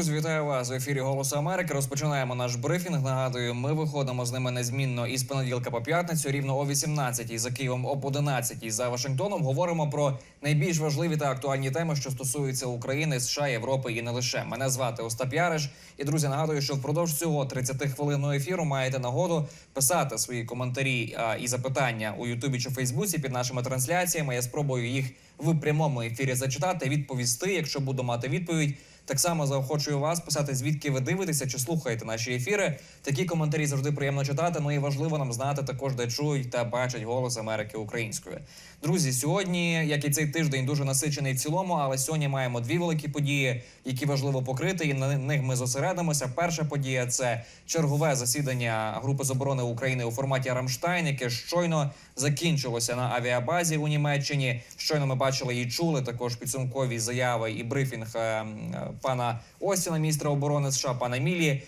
Друзі, вітаю вас в ефірі Голосу Америки. Розпочинаємо наш брифінг. Нагадую, ми виходимо з ними незмінно із понеділка по п'ятницю, рівно о 18 за Києвом об 11 за Вашингтоном. Говоримо про найбільш важливі та актуальні теми, що стосуються України, США, Європи і не лише. Мене звати Остап Яриш. І друзі, нагадую, що впродовж цього 30 хвилинного ефіру маєте нагоду писати свої коментарі а, і запитання у Ютубі чи Фейсбуці під нашими трансляціями. Я спробую їх в прямому ефірі зачитати, відповісти, якщо буду мати відповідь. Так само заохочую вас писати, звідки ви дивитеся чи слухаєте наші ефіри. Такі коментарі завжди приємно читати. Ну і важливо нам знати також, де чують та бачать голос Америки українською. Друзі, сьогодні, як і цей тиждень, дуже насичений в цілому, але сьогодні маємо дві великі події, які важливо покрити, і на них ми зосередимося. Перша подія це чергове засідання групи з оборони України у форматі Рамштайн, яке щойно закінчилося на авіабазі у Німеччині. Щойно ми бачили і чули також підсумкові заяви і брифінг е, м, е, пана Остіна, міністра оборони США, пана Мілі, е,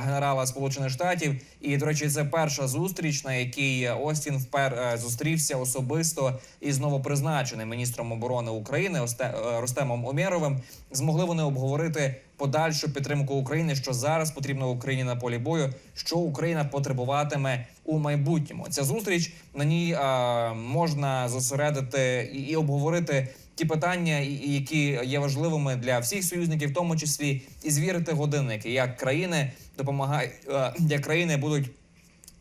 генерала Сполучених Штатів. І до речі, це перша зустріч, на якій Остін впер е, зустрівся особисто із новопризначеним міністром оборони України е, Ростемом Омєровим. Змогли вони обговорити подальшу підтримку України, що зараз потрібно Україні на полі бою, що Україна потребуватиме у майбутньому. Ця зустріч на ній можна зосередити і обговорити ті питання, які є важливими для всіх союзників, в тому числі і звірити годинники, як країни допомагають, е, як країни будуть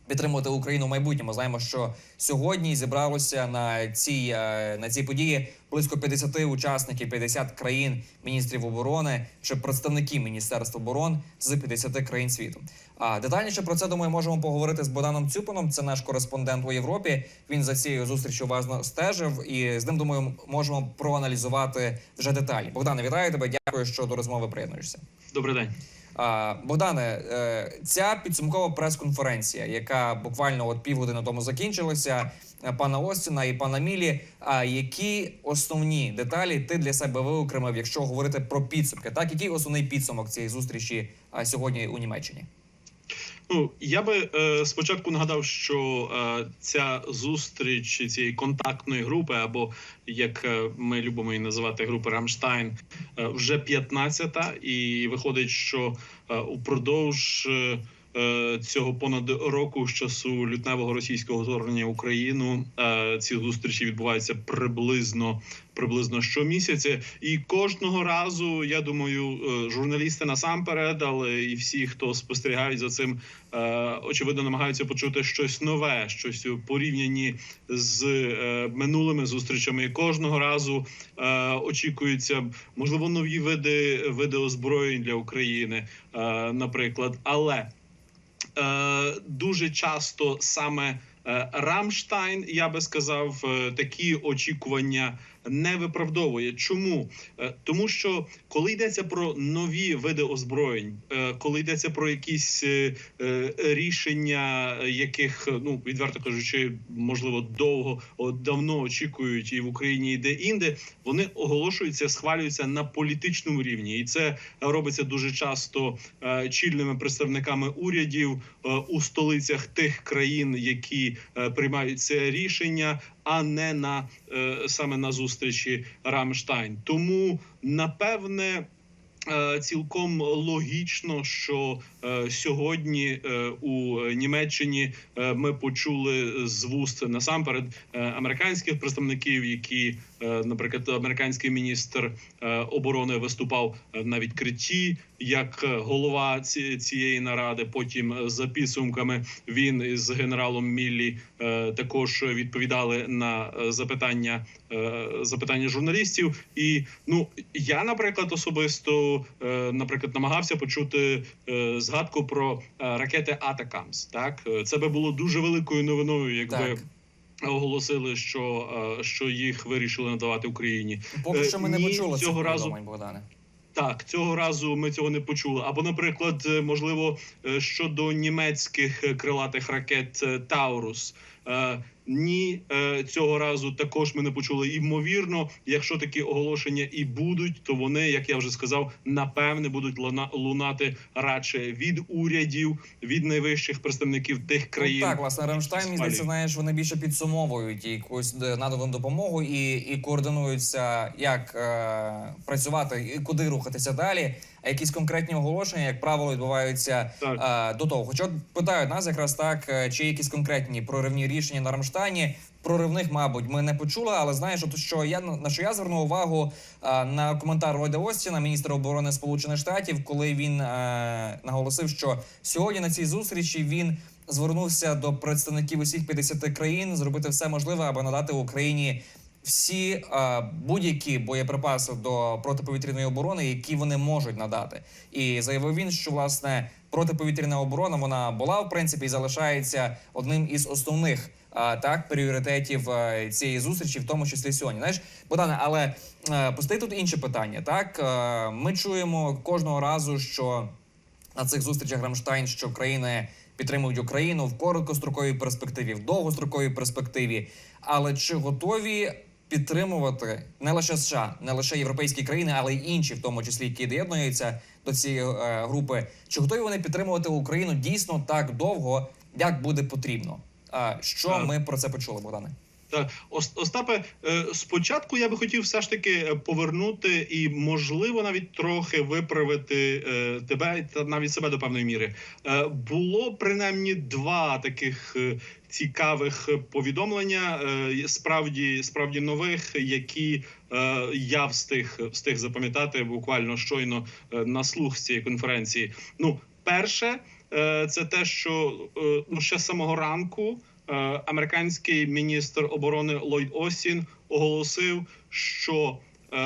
підтримувати Україну в майбутньому. Знаємо, що сьогодні зібралося на цій е, на цій події близько 50 учасників, 50 країн міністрів оборони чи представників міністерства оборони з 50 країн світу. А детальніше про це думаю, можемо поговорити з Богданом Цюпином. Це наш кореспондент у Європі. Він за цією зустрічю уважно стежив, і з ним думаю, можемо проаналізувати вже деталі. Богдане, вітаю тебе. Дякую, що до розмови приєднуєшся. Добрий день. Богдане, е, ця підсумкова прес-конференція, яка буквально от півгодини тому закінчилася, е, пана Остіна і пана Мілі. А які основні деталі ти для себе виокремив, якщо говорити про підсумки? Так, який основний підсумок цієї зустрічі сьогодні у Німеччині? Ну я би е, спочатку нагадав, що е, ця зустріч цієї контактної групи, або як е, ми любимо її називати групи Рамштайн, е, вже 15-та, і виходить, що е, упродовж е, цього понад року з часу лютневого російського вторгнення в Україну е, ці зустрічі відбуваються приблизно приблизно щомісяця. І кожного разу, я думаю, е, журналісти насамперед, але і всі, хто спостерігають за цим, е, очевидно, намагаються почути щось нове, щось у порівнянні з е, минулими зустрічами. І кожного разу е, очікуються можливо нові види види озброєнь для України, е, наприклад, але е, дуже часто саме е, Рамштайн, я би сказав, е, такі очікування не виправдовує. Чому? Е, Тому що коли йдеться про нові види озброєнь, е, коли йдеться про якісь е, рішення, яких ну відверто кажучи, можливо, довго давно очікують і в Україні, і де інде, вони оголошуються, схвалюються на політичному рівні, і це робиться дуже часто чільними представниками урядів у столицях тих країн, які приймають це рішення, а не на е, саме на зустрічі Рамштайн. Тому напевне. е, Цілком логічно, що е, сьогодні у Німеччині ми почули з вуст насамперед американських представників, які, наприклад, американський міністр е, оборони виступав е, на відкритті як е, голова ці- цієї наради. Потім е, за підсумками він із генералом Міллі е, також відповідали на е, запитання е, запитання журналістів. І ну я, наприклад, особисто е, наприклад, намагався почути е, згадку про е, ракети Атакамс. Так Е, це би було дуже великою новиною, якби. Так. Оголосили, що, е, що їх вирішили надавати Україні. Поки Е, що ми не ні, почули цього разу- Богдане. Так, цього разу ми цього не почули. Або, наприклад, е, можливо, щодо німецьких крилатих ракет Таурус, ні, е, цього разу також ми не почули. Ймовірно, якщо такі оголошення і будуть, то вони, як я вже сказав, напевне будуть луна- лунати радше від урядів, від найвищих представників тих країн. Ну, так, власне, Рамштайн, мені здається, знаєш, вони більше підсумовують якусь е, надану допомогу і, і координуються, як е, працювати і куди рухатися далі. А якісь конкретні оголошення, як правило, відбуваються Так. е, до того. Хоча питають нас якраз так, е, чи якісь конкретні проривні рішення на Рамштайні. Проривних, мабуть, ми не почули, але знаєш, от що я на що я звернув увагу е, на коментар Ллойда Остіна, міністра оборони Сполучених Штатів, коли він е, наголосив, що сьогодні на цій зустрічі він звернувся до представників усіх 50 країн зробити все можливе, аби надати Україні всі е, будь-які боєприпаси до протиповітряної оборони, які вони можуть надати. І заявив він, що власне протиповітряна оборона вона була в принципі і залишається одним із основних. а, Так, пріоритетів е, цієї зустрічі, в тому числі сьогодні. Знаєш, Богдане, але е, постає тут інше питання. Так, Е, ми чуємо кожного разу, що на цих зустрічах Рамштайн, що країни підтримують Україну в короткостроковій перспективі, в довгостроковій перспективі. Але чи готові підтримувати не лише США, не лише європейські країни, але й інші, в тому числі, які доєднуються до цієї е, групи, чи готові вони підтримувати Україну дійсно так довго, як буде потрібно? А що Так. ми про це почули, Богдане? Остапе, е, спочатку я би хотів все ж таки е, повернути і, можливо, навіть трохи виправити е, тебе та навіть себе до певної міри. Було принаймні два таких цікавих повідомлення, справді справді нових, які я встиг встиг запам'ятати буквально щойно на слух цієї конференції. Ну, перше, це те, що ну ще самого ранку. Е, Американський міністр оборони Ллойд Остін оголосив, що е,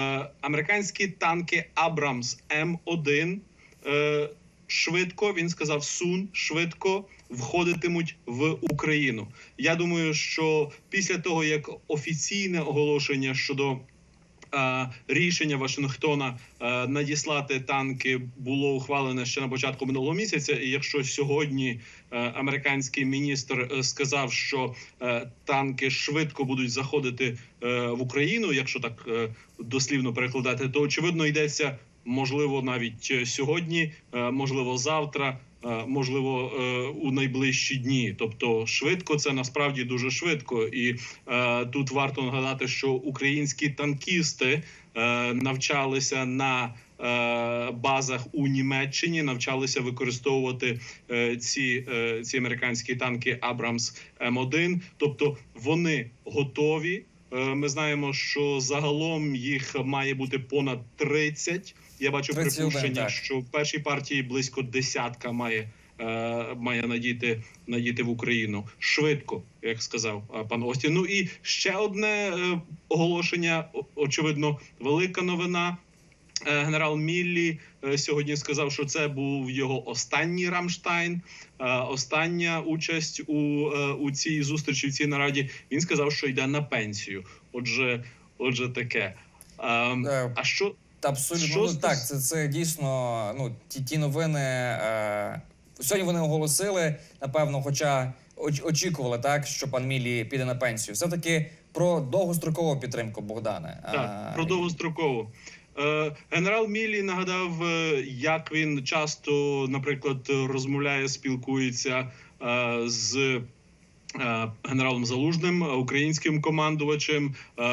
американські танки Абрамс М1 е, швидко він сказав сун швидко входитимуть в Україну. Я думаю, що після того як офіційне оголошення щодо рішення Вашингтона е, надіслати танки було ухвалене ще на початку минулого місяця. І якщо сьогодні е, американський міністр е, сказав, що е, танки швидко будуть заходити е, в Україну, якщо так е, дослівно перекладати, то очевидно йдеться можливо навіть е, сьогодні, е, можливо, завтра. е, Можливо, у найближчі дні, тобто швидко, це насправді дуже швидко, і тут варто нагадати, що українські танкісти навчалися на базах у Німеччині, навчалися використовувати е, ці, е, ці американські танки Абрамс М1. Тобто вони готові. Е, Ми знаємо, що загалом їх має бути понад 30. Я бачу 31, припущення, так. що в першій партії близько десятка має. е, Має надіти надіти в Україну швидко, як сказав е, пан Остін. Ну і ще одне е, оголошення. Очевидно, велика новина. Е, Генерал Міллі е, сьогодні сказав, що це був його останній Рамштайн, е, остання участь у, е, у цій зустрічі в цій нараді. Він сказав, що йде на пенсію. Отже, отже, таке. Ем, Е, А що Абсолютно Що ну, так. Це, це дійсно ну ті, ті новини. Е, сьогодні вони оголосили, напевно, хоча оч- очікували так, що пан Мілі піде на пенсію. Все таки про довгострокову підтримку Богдане. Так, Е, про довгострокову. Е, Генерал Міллі нагадав, е, як він часто, наприклад, розмовляє, спілкується е, з е, генералом Залужним, е, українським командувачем, е,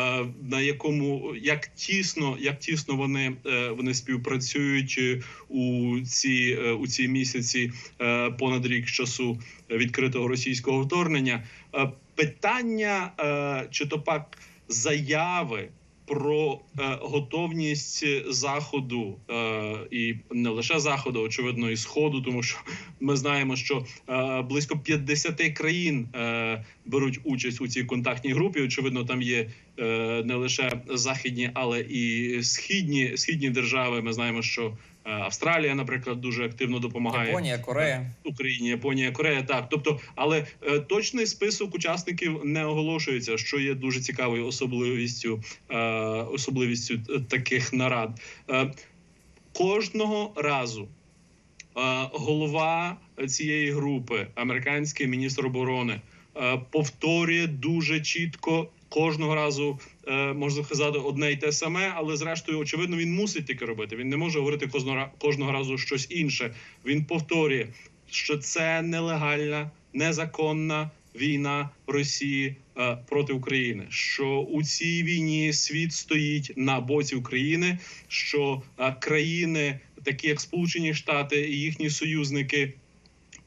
на якому як тісно, як тісно вони, е, вони співпрацюють е, у ці е, у ці місяці е, понад рік часу відкритого російського вторгнення. Е, Питання е, чи то пак заяви про е, готовність заходу е, і не лише заходу, очевидно, і сходу, тому що ми знаємо, що е, близько 50 країн е, беруть участь у цій контактній групі. Очевидно, там є е, не лише західні, але і східні східні держави. Ми знаємо, що Австралія, наприклад, дуже активно допомагає. Японія, Корея. Україні, Японія, Корея. Так, тобто, але е, точний список учасників не оголошується, що є дуже цікавою особливістю, е, особливістю е, таких нарад. Е, кожного разу е, голова цієї групи, американський міністр оборони, е, повторює дуже чітко кожного разу. е, Можна сказати одне й те саме, але зрештою, очевидно, він мусить таке робити. Він не може говорити кожного кожного разу щось інше. Він повторює, що це нелегальна, незаконна війна Росії е, проти України. Що у цій війні світ стоїть на боці України, що е, країни, такі як Сполучені Штати і їхні союзники,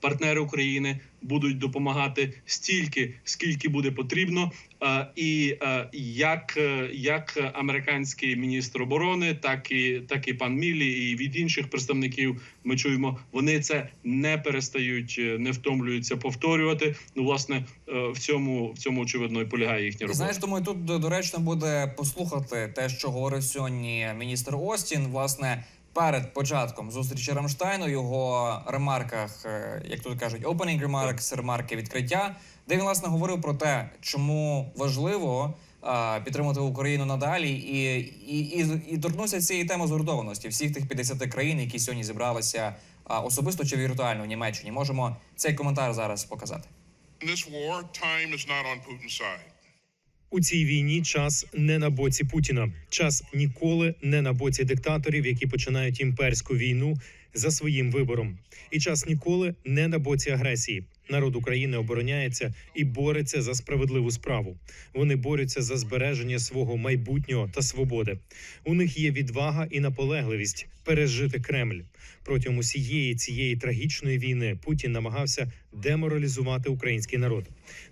партнери України, будуть допомагати стільки, скільки буде потрібно. Е, І е, як, е, як американський міністр оборони, так і так і пан Мілі, і від інших представників ми чуємо, вони це не перестають, не втомлюються повторювати. Ну, власне, в цьому в цьому очевидно і полягає їхня робота. знаєш, думаю, тут доречно буде послухати те, що говорив сьогодні міністр Остін. Власне, перед початком зустрічі Рамштайну, його ремарках, е, як тут кажуть, opening remarks, ремарки відкриття, де він власне говорив про те, чому важливо. а, Підтримати Україну надалі і, і, і, і торкнувся цієї теми згуртованості всіх тих 50 країн, які сьогодні зібралися особисто чи віртуально в Німеччині. Можемо цей коментар зараз показати. This war, time is not on Putin's side. У цій війні час не на боці Путіна. Час ніколи не на боці диктаторів, які починають імперську війну за своїм вибором. І час ніколи не на боці агресії. Народ України обороняється і бореться за справедливу справу. Вони борються за збереження свого майбутнього та свободи. У них є відвага і наполегливість пережити Кремль. Протягом усієї цієї трагічної війни Путін намагався деморалізувати український народ.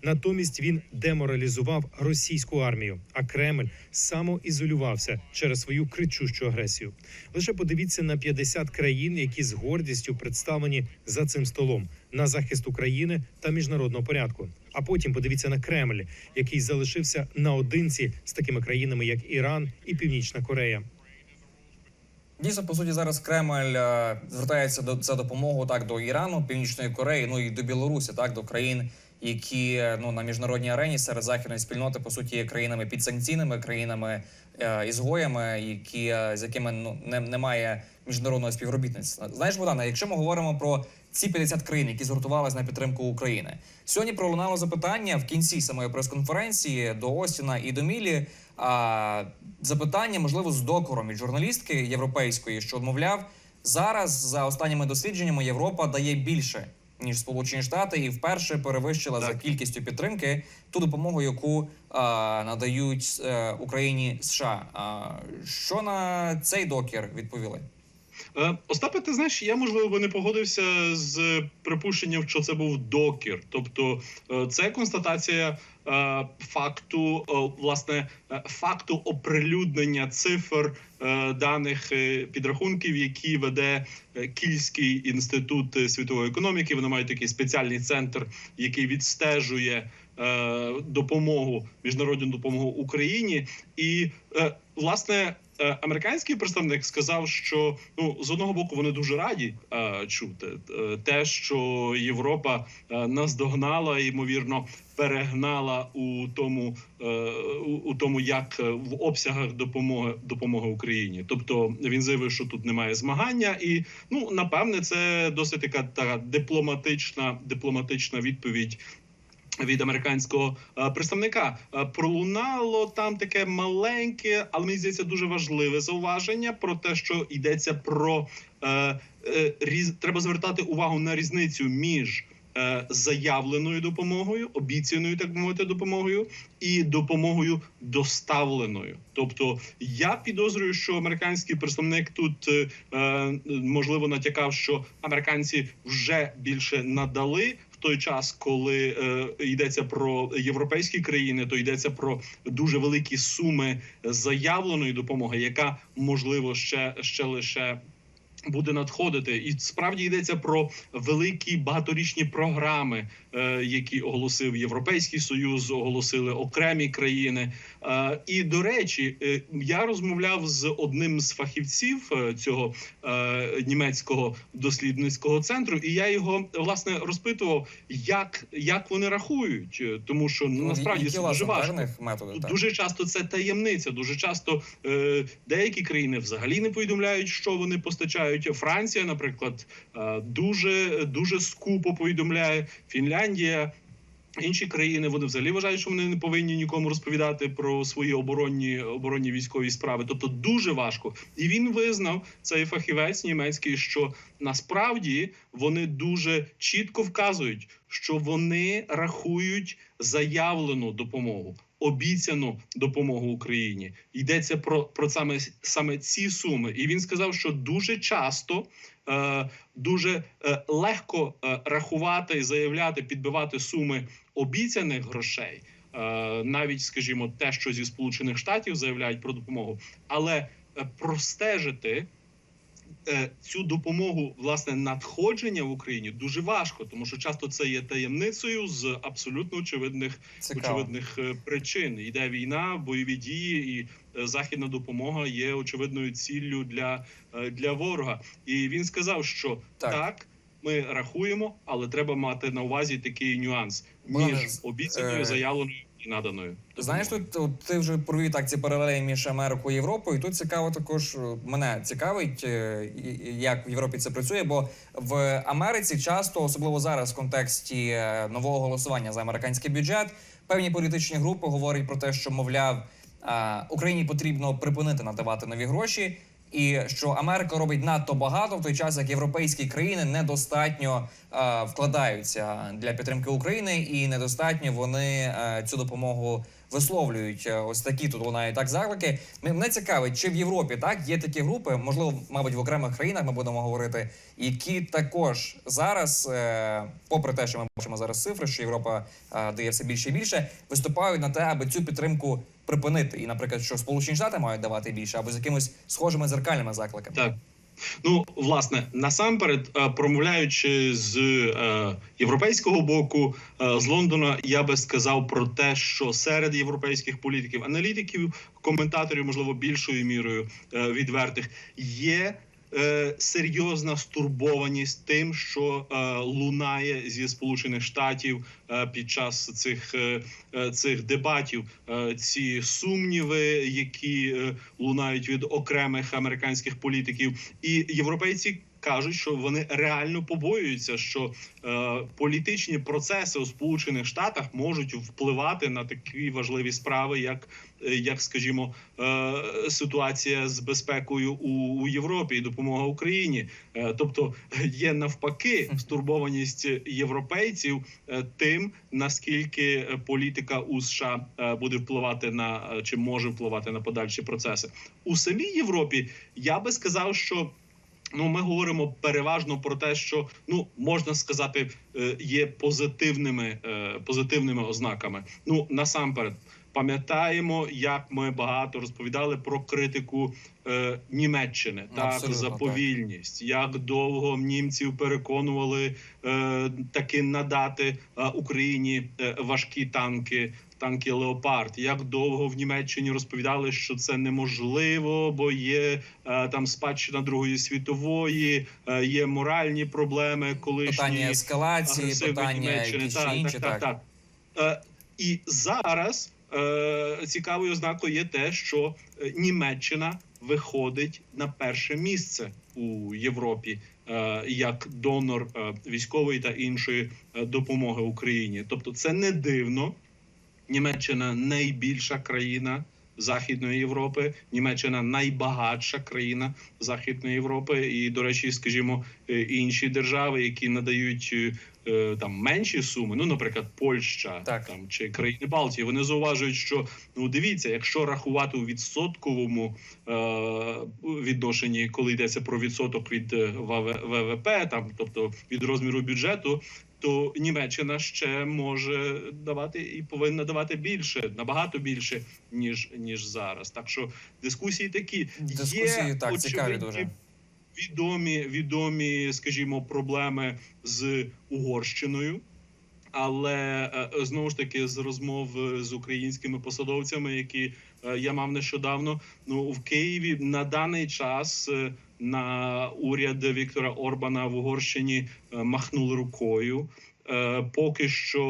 Натомість він деморалізував російську армію, а Кремль самоізолювався через свою кричущу агресію. Лише подивіться на 50 країн, які з гордістю представлені за цим столом на захист України та міжнародного порядку. А потім подивіться на Кремль, який залишився наодинці з такими країнами, як Іран і Північна Корея. Дійсно, по суті, зараз Кремль е, звертається до за допомогою так до Ірану, Північної Кореї, ну і до Білорусі, так до країн, які е, ну на міжнародній арені серед західної спільноти по суті є країнами підсанкційними, країнами ізгоями, які е, з якими ну не, немає міжнародного співробітництва. Знаєш, Богдана, якщо ми говоримо про ці 50 країн, які згуртувалися на підтримку України, сьогодні пролунало запитання в кінці самої прес-конференції до Остіна і до Мілі. А запитання, можливо, з докором від журналістки європейської, що мовляв, зараз за останніми дослідженнями Європа дає більше ніж Сполучені Штати, і вперше перевищила за кількістю підтримки ту допомогу, яку а, надають е, Україні США. А, що на цей докір відповіли? Е, Остапе, ти знаєш, я можливо би не погодився з припущенням, що це був докір. Тобто, е, це констатація е, факту, власне, факту оприлюднення цифр даних підрахунків, які веде Кільський інститут світової економіки. Вони мають такий спеціальний центр, який відстежує. Допомогу міжнародну допомогу Україні, і власне американський представник сказав, що ну з одного боку вони дуже раді е, чути е, те, що Європа е, наздогнала, ймовірно, перегнала у тому, е, у, у тому, як е, в обсягах допомоги допомоги Україні. Тобто він заявив, що тут немає змагання, і ну напевне, це досить така, така дипломатична дипломатична відповідь від американського е, представника Е, пролунало там таке маленьке, але мені здається дуже важливе зауваження про те, що йдеться про е, е, різ... треба звертати увагу на різницю між е, заявленою допомогою, обіцяною, так мовити, допомогою і допомогою доставленою. Тобто я підозрюю, що американський представник тут можливо натякав, що американці вже більше надали. Той час, коли е, йдеться про європейські країни, то йдеться про дуже великі суми заявленої допомоги, яка можливо ще, ще лише буде надходити, і справді йдеться про великі багаторічні програми, е, які оголосив Європейський Союз, оголосили окремі країни. Е, і до речі, е, я розмовляв з одним з фахівців цього німецького дослідницького центру, і я його власне розпитував, як, як вони рахують, тому що ну, насправді які це дуже важко. певних методи Дуже часто це таємниця. Дуже часто деякі країни взагалі не повідомляють, що вони постачають. Франція, наприклад, е, дуже дуже скупо повідомляє. Фінляндія Інші країни вони взагалі вважають, що вони не повинні нікому розповідати про свої оборонні оборонні військові справи. Тобто дуже важко. І він визнав цей фахівець німецький, що насправді вони дуже чітко вказують, що вони рахують заявлену допомогу. Обіцяну допомогу Україні. Йдеться про, про саме саме ці суми, і він сказав, що дуже часто е, дуже е, легко е, рахувати, заявляти, підбивати суми обіцяних грошей, навіть, скажімо, те, що зі Сполучених Штатів заявляють про допомогу, але простежити цю допомогу, власне, надходження в Україні дуже важко, тому що часто це є таємницею з абсолютно очевидних Цікаво. очевидних е, причин. Йде війна, бойові дії, і е, західна допомога є очевидною ціллю для, е, для ворога. І він сказав, що Так. так. Ми рахуємо, але треба мати на увазі такий нюанс між обіцяною, е, заявленою наданою. Знаєш, тут ти вже провів так ці паралелі між Америкою і Європою. І тут цікаво також е, мене цікавить, е, як в Європі це працює. Бо в Америці часто, особливо зараз, в контексті е, нового голосування за американський бюджет, певні політичні групи говорять про те, що мовляв Україні потрібно припинити надавати нові гроші. І що Америка робить надто багато в той час, як європейські країни недостатньо е, вкладаються для підтримки України, і недостатньо вони е, цю допомогу висловлюють. Е, Ось такі тут лунають так заклики. Мене цікавить, чи в Європі так є такі групи, можливо, мабуть, в окремих країнах ми будемо говорити, які також зараз, е, попри те, що ми бачимо зараз цифри, що Європа е, дає все більше і більше, виступають на те, аби цю підтримку припинити. І, наприклад, що Сполучені Штати мають давати більше, або з якимись схожими зеркальними закликами. Так. Ну, власне, насамперед, е, промовляючи з е, європейського боку, е, з Лондона, я би сказав про те, що серед європейських політиків, аналітиків, коментаторів, можливо, більшою мірою відвертих, є е, серйозна стурбованість тим, що е, лунає зі Сполучених Штатів е, під час цих, е, е, цих дебатів. Е, ці сумніви, які е, лунають від окремих американських політиків, і європейці кажуть, що вони реально побоюються, що е, політичні процеси у Сполучених Штатах можуть впливати на такі важливі справи, як, е, як скажімо, е, ситуація з безпекою у, у Європі і допомога Україні. Е, тобто є навпаки стурбованість європейців е, тим, наскільки політика у США е, буде впливати на е, чи може впливати на подальші процеси у самій Європі. Я би сказав, що. Ну, ми говоримо переважно про те, що ну можна сказати, е, є позитивними е, позитивними ознаками. Ну насамперед, пам'ятаємо, як ми багато розповідали про критику е, Німеччини, так Абсолютно, за так. повільність, як довго німців переконували е, таки надати е, Україні е, важкі танки. Танки Леопард, як довго в Німеччині розповідали, що це неможливо, бо є е, там спадщина Другої світової, е, є моральні проблеми, колишні Питання ескалації, питання Німеччини. якісь Так, інші, так, так, так. Е, і зараз цікавою ознакою є те, що е, Німеччина виходить на перше місце у Європі е, як донор е, військової та іншої е, допомоги Україні. Тобто, це не дивно. Німеччина найбільша країна Західної Європи, Німеччина найбагатша країна Західної Європи, і до речі, скажімо, е, інші держави, які надають е, там менші суми, ну, наприклад, Польща Так. там чи країни Балтії, вони зауважують, що ну дивіться, якщо рахувати у відсотковому е, відношенні, коли йдеться про відсоток від е, ВВП, там тобто від розміру бюджету, то Німеччина ще може давати і повинна давати більше, набагато більше ніж ніж зараз. Так що дискусії такі Дискусії є так цікаві дуже. відомі, відомі, скажімо, проблеми з Угорщиною. Але е, знову ж таки з розмов е, з українськими посадовцями, які е, я мав нещодавно, ну в Києві на даний час е, на уряд Віктора Орбана в Угорщині е, махнули рукою. е, поки що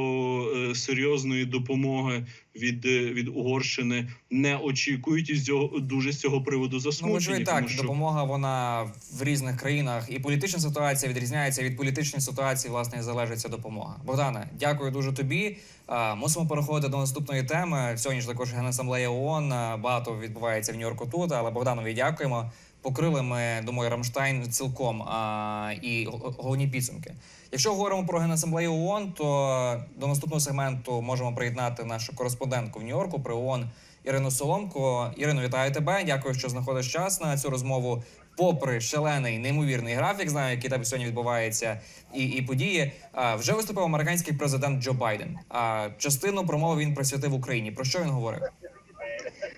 е, серйозної допомоги від, від Угорщини не очікують і з цього дуже з цього приводу Ну, засмучені. і так, тому що допомога вона в різних країнах, і політична ситуація відрізняється від політичної ситуації, власне, і залежить ця допомога. Богдане, дякую дуже тобі. Мусимо переходити до наступної теми. Сьогодні ж також Генасамблея ООН. Багато відбувається в Нью-Йорку тут, але Богданові дякуємо. Покрили ми, думаю, Рамштайн цілком а, і головні підсумки. Якщо говоримо про Генасамблею ООН, то до наступного сегменту можемо приєднати нашу кореспондентку в Нью-Йорку при ООН Ірину Соломко. Ірино, вітаю тебе. Дякую, що знаходиш час на цю розмову. Попри шалений неймовірний графік, знаю, який там сьогодні відбувається, і, і події. А, вже виступив американський президент Джо Байден. А частину промови він присвятив Україні. Про що він говорив?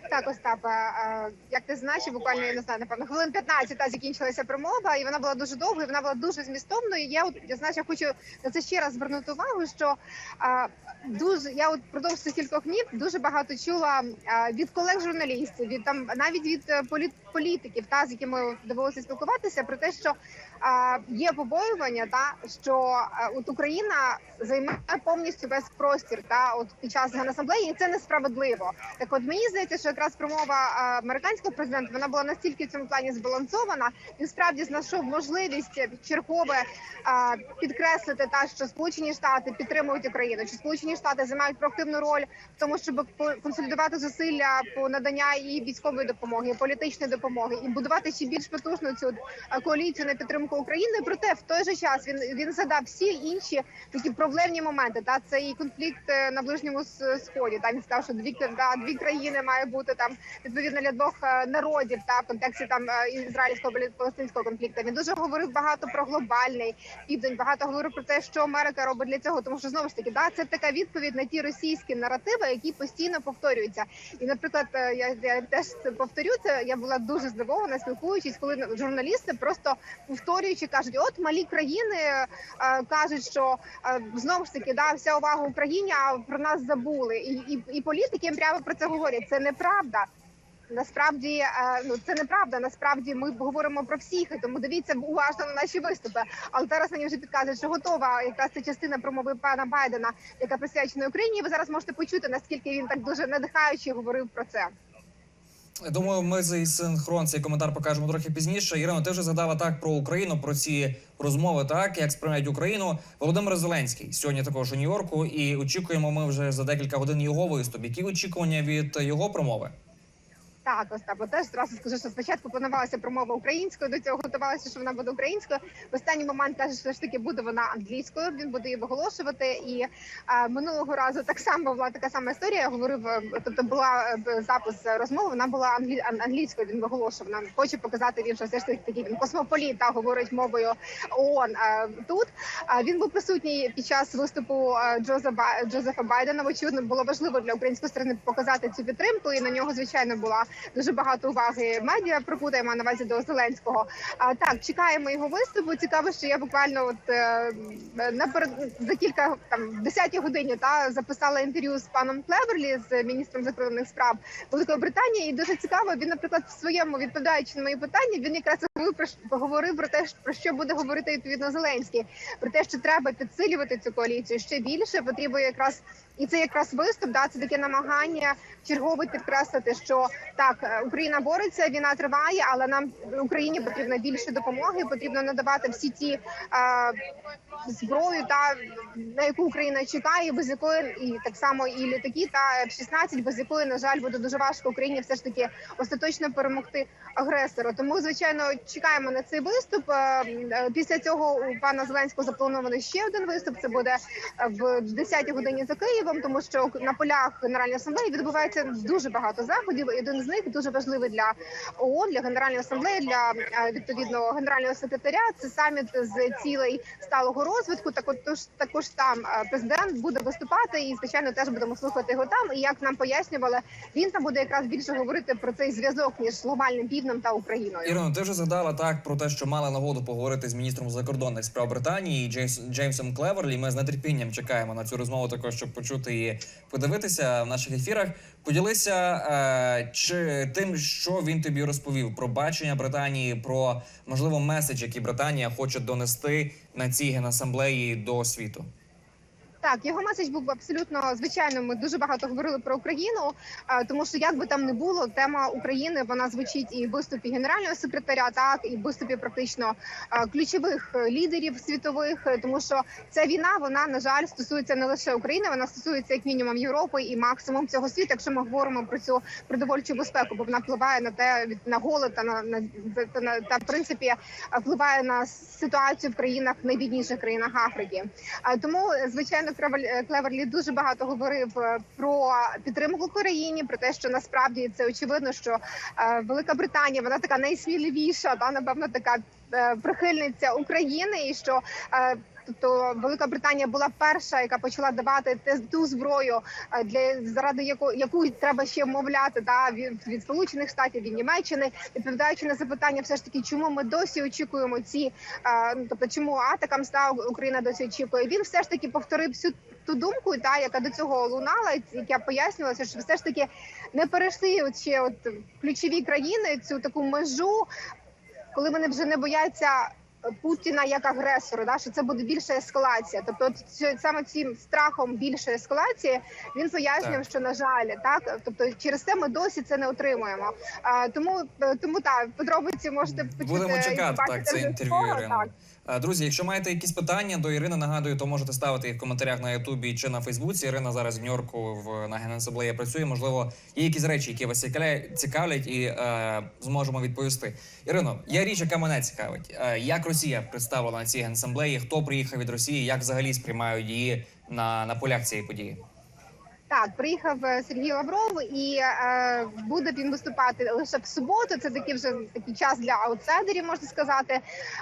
Так, Остапа, е, як ти знаєш, буквально я не знаю, напевно, хвилин 15 та закінчилася промова, і вона була дуже довгою, вона була дуже змістовною. Я от я знаю, я хочу на це ще раз звернути увагу, що а, дуже я от продовж цих кількох днів дуже багато чула а, від колег журналістів, від там навіть від е, політ, політиків, та з якими довелося спілкуватися, про те, що е, є побоювання, та що е, от Україна займає повністю весь простір, та от під час генасамблеї, і це несправедливо. Так, от мені здається, що якраз промова американського президента вона була настільки в цьому плані збалансована, він справді знайшов можливість чергове е, підкреслити та що Сполучені Штати підтримують Україну, що Сполучені Штати займають проактивну роль в тому, щоб консолідувати зусилля по надання і військової допомоги, і політичної допомоги, і будувати ще більш потужну цю е, коаліцію на підтримку України. Проте в той же час він він задав всі інші такі проблемні моменти. Та це і конфлікт е, на ближньому сході. Та він сказав, що дві да, дві країни має бути там відповідно для двох е, народів та в контексті там ізраїльського палестинського конфлікту. Він дуже говорив багато про глобальний південь. Багато говорив про те, що Америка робить для цього, тому що знову ж таки, да, це така відповідь на ті російські наративи, які постійно повторюються. І, наприклад, я, я теж це повторю це. Я була дуже здивована, спілкуючись, коли журналісти просто повторюючи кажуть: от малі країни е, кажуть, що е, знову ж таки да вся увага Україні, а про нас забули, і, і, і політики прямо про це говорять. Це неправда. Насправді е, ну це неправда. Насправді ми говоримо про всіх, тому дивіться уважно на наші виступи. Але зараз мені вже підказують, що готова якраз ця частина промови пана Байдена, яка присвячена Україні. Ви зараз можете почути наскільки він так дуже надихаюче говорив про це. Я Думаю, ми цей синхрон, цей коментар покажемо трохи пізніше. Ірино, ти вже згадала так про Україну, про ці розмови, так як сприймають Україну. Володимир Зеленський сьогодні також у Нью-Йорку, і очікуємо ми вже за декілька годин його виступ. Які очікування від його промови? Так, Остапо, теж зразу скажу, що спочатку планувалася промова українською. До цього готувалася, що вона буде українською. В останній момент каже, що все ж таки буде вона англійською. Він буде її виголошувати. І а, минулого разу так само була така сама історія. Я говорив, е, тобто була е, запис розмови. Вона була англі... англійською. Він виголошував. Нам хоче показати він, що все ж таки він космополіт та говорить мовою ООН е, тут. А він був присутній під час виступу е. Джозефа Байдена. Очевидно, було важливо для української сторони показати цю підтримку, і на нього звичайно була дуже багато уваги медіа прикута, маю на увазі до Зеленського. А так чекаємо його виступу. Цікаво, що я буквально от е, наперед за кілька там 10 годині та записала інтерв'ю з паном Клеверлі, з міністром закордонних справ Великої Британії. І дуже цікаво. Він, наприклад, в своєму відповідаючи на мої питання, він якраз говорив про те, про що буде говорити відповідно Зеленський, про те, що треба підсилювати цю коаліцію ще більше. Потрібно якраз і це якраз виступ. Да, це таке намагання чергово підкреслити, що так е, Україна бореться, війна триває, але нам Україні потрібно більше допомоги. Потрібно надавати всі ті е, зброю, та на яку Україна чекає, без якої і так само і літаки та F-16, без якої на жаль буде дуже важко Україні все ж таки остаточно перемогти агресора. Тому звичайно чекаємо на цей виступ. Е, е, Після цього у пана Зеленського запланований ще один виступ. Це буде е, в 10-й годині за Києвом, тому що на полях Генеральної асамблеї відбувається дуже багато заходів. Один з них дуже важливий для ООН, для Генеральної асамблеї, для е, відповідного генерального секретаря. Це саміт з цілей сталого розвитку. Так от тож також там е, президент буде виступати, і звичайно теж будемо слухати його там. І як нам пояснювали, він там буде якраз більше говорити про цей зв'язок між глобальним півднем та Україною. Ірино, ти вже згадала так про те, що мала нагоду поговорити з міністром закордонних справ Британії Джеймс, Джеймсом Клеверлі. Ми з нетерпінням чекаємо на цю розмову, також щоб почути і подивитися в наших ефірах. Поділися е, чи тим, що він тобі розповів про бачення Британії, про можливо меседж, який Британія хоче донести на цій генасамблеї до світу. Так, його меседж був абсолютно звичайно. Ми дуже багато говорили про Україну, е, тому що як би там не було, тема України вона звучить і в виступі генерального секретаря, так і в виступі практично е, ключових е, лідерів світових, тому що ця війна вона на жаль стосується не лише України, вона стосується як мінімум Європи і максимум цього світу, якщо ми говоримо про цю продовольчу безпеку, бо вона впливає на те на голод та на, на та, на та в принципі впливає на ситуацію в країнах найбідніших країнах Африки. Тому, звичайно, Клевер- Клеверлі дуже багато говорив е, про підтримку Україні, про те, що насправді це очевидно, що е, Велика Британія вона така найсміливіша, та напевно така е, прихильниця України, і що е, Тобто Велика Британія була перша, яка почала давати те- ту зброю, е, для заради яку, яку треба ще вмовляти да, від, від Сполучених Штатів від Німеччини, відповідаючи на запитання, все ж таки, чому ми досі очікуємо ці, е, ну, тобто чому атакам став Україна досі очікує. Він все ж таки повторив всю ту думку, та яка до цього лунала, яка пояснювалася, що все ж таки не перейшли от ще от ключові країни цю таку межу, коли вони вже не бояться. Путіна як агресора, да що це буде більша ескалація. Тобто, от саме цим страхом більшої ескалації він пояснював, що на жаль, так тобто через це ми досі це не отримуємо. А тому е, тому так подробиці можете почути Будемо чекати так це інтерв'ю. Ірина. Так. Друзі, якщо маєте якісь питання до Ірини, нагадую, то можете ставити їх в коментарях на Ютубі чи на Фейсбуці. Ірина зараз в Нью-Йорку в на Генасаблеї працює. Можливо, є якісь речі, які вас цікавлять- і е, зможемо відповісти. Ірино, є річ, яка мене цікавить. Е, як Росія представлена на цій генсамблеї? Хто приїхав від Росії? Як взагалі сприймають її на, на полях цієї події? Так, приїхав е, Сергій Лавров, і е, буде він виступати лише в суботу. Це такий вже такий час для аутсайдерів, можна сказати.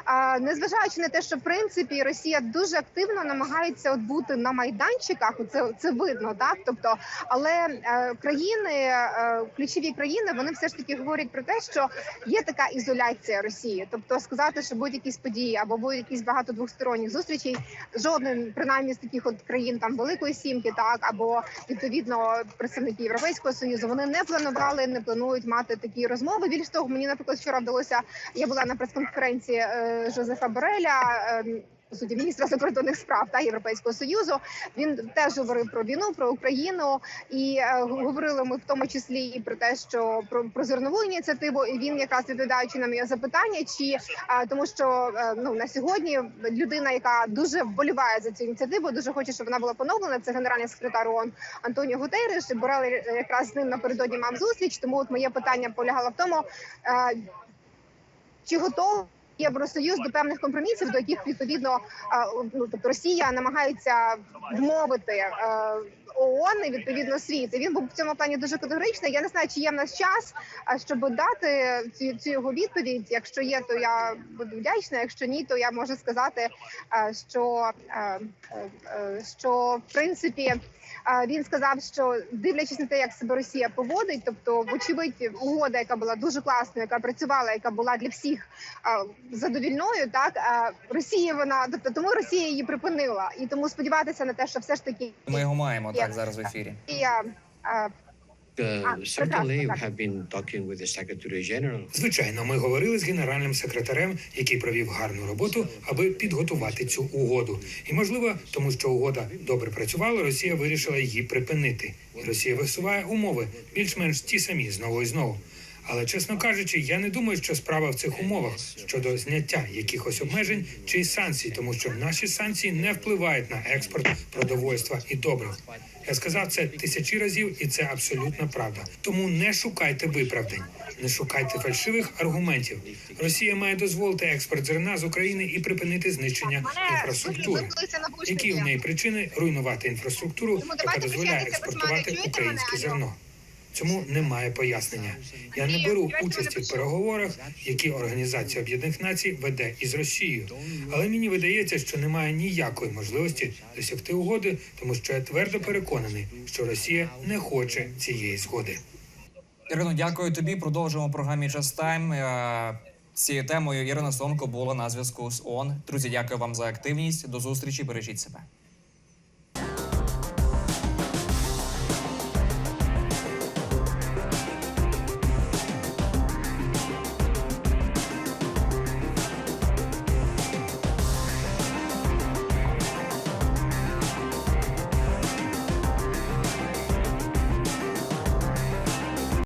Е, незважаючи на те, що в принципі Росія дуже активно намагається от бути на майданчиках. Це це видно, так тобто, але е, країни, е, ключові країни, вони все ж таки говорять про те, що є така ізоляція Росії. Тобто сказати, що будуть якісь події або будуть якісь багато двосторонніх зустрічей, жоден принаймні з таких от країн там Великої Сімки, так або відповідно представники Європейського союзу. Вони не планували, не планують мати такі розмови. Більш того, мені наприклад вчора вдалося. Я була на прес-конференції е, Жозефа Бореля. По суті, міністра закордонних справ та європейського союзу він теж говорив про війну, про Україну, і е, говорили ми в тому числі і про те, що про, про зернову ініціативу. І він якраз відповідаючи на моє запитання, чи е, тому, що е, ну на сьогодні людина, яка дуже вболіває за цю ініціативу, дуже хоче, щоб вона була поновлена. Це генеральний секретар ООН Антоніо Гутерреш. І Борел якраз з ним напередодні мав зустріч. Тому от моє питання полягало в тому, чи готовий Євросоюз до певних компромісів, до яких відповідно ну тобто Росія намагається вмовити ООН і відповідно світ. І він був в цьому плані дуже категоричний. Я не знаю, чи є в нас час, а щоб дати цю, цю його відповідь. Якщо є, то я буду вдячна. Якщо ні, то я можу сказати, що, що в принципі. Він сказав, що дивлячись на те, як себе Росія поводить, тобто, вочевидь, угода, яка була дуже класною, яка працювала, яка була для всіх задовільною, так Росія вона, тобто тому Росія її припинила, і тому сподіватися на те, що все ж таки Ми його маємо Є. так зараз в ефірі. General. Звичайно, ми говорили з генеральним секретарем, який провів гарну роботу, аби підготувати цю угоду. І можливо, тому що угода добре працювала, Росія вирішила її припинити. Росія висуває умови більш-менш ті самі знову і знову. Але чесно кажучи, я не думаю, що справа в цих умовах щодо зняття якихось обмежень чи санкцій, тому що наші санкції не впливають на експорт продовольства і добрив. Я сказав це тисячі разів, і це абсолютна правда. Тому не шукайте виправдань, не шукайте фальшивих аргументів. Росія має дозволити експорт зерна з України і припинити знищення інфраструктури. Які в неї причини руйнувати інфраструктуру, яка дозволяє експортувати українське зерно? Цьому немає пояснення. Я не беру участі в переговорах, які Організація Об'єднаних Націй веде із Росією. Але мені видається, що немає ніякої можливості досягти угоди, тому що я твердо переконаний, що Росія не хоче цієї згоди. Ірино, дякую тобі. Продовжуємо програмі Час Тайм. Е, цією темою Ірина Сомко була на зв'язку з ООН. Друзі, дякую вам за активність. До зустрічі. Бережіть себе.